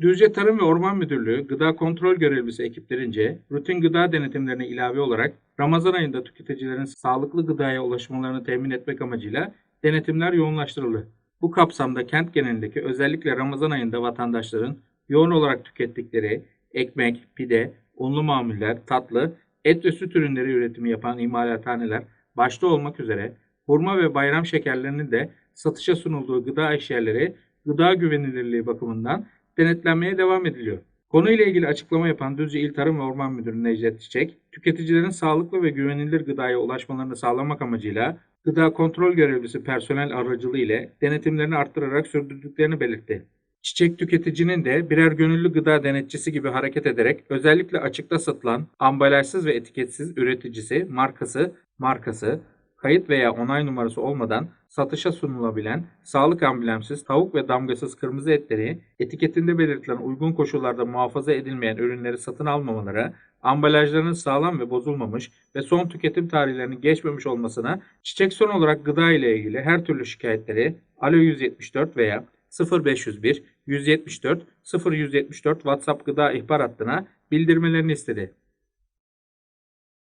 Düzce Tarım ve Orman Müdürlüğü Gıda Kontrol Görevlisi ekiplerince rutin gıda denetimlerine ilave olarak Ramazan ayında tüketicilerin sağlıklı gıdaya ulaşmalarını temin etmek amacıyla denetimler yoğunlaştırıldı. Bu kapsamda kent genelindeki özellikle Ramazan ayında vatandaşların yoğun olarak tükettikleri ekmek, pide, unlu mamuller, tatlı, et ve süt ürünleri üretimi yapan imalathaneler başta olmak üzere hurma ve bayram şekerlerinin de satışa sunulduğu gıda eşyaları gıda güvenilirliği bakımından denetlenmeye devam ediliyor. Konuyla ilgili açıklama yapan Düzce İl Tarım ve Orman Müdürü Necdet Çiçek, tüketicilerin sağlıklı ve güvenilir gıdaya ulaşmalarını sağlamak amacıyla gıda kontrol görevlisi personel aracılığı ile denetimlerini arttırarak sürdürdüklerini belirtti. Çiçek tüketicinin de birer gönüllü gıda denetçisi gibi hareket ederek özellikle açıkta satılan ambalajsız ve etiketsiz üreticisi, markası, markası, kayıt veya onay numarası olmadan satışa sunulabilen sağlık amblemsiz tavuk ve damgasız kırmızı etleri etiketinde belirtilen uygun koşullarda muhafaza edilmeyen ürünleri satın almamaları, ambalajlarının sağlam ve bozulmamış ve son tüketim tarihlerinin geçmemiş olmasına çiçek son olarak gıda ile ilgili her türlü şikayetleri Alo 174 veya 0501 174 0174 WhatsApp gıda ihbar hattına bildirmelerini istedi.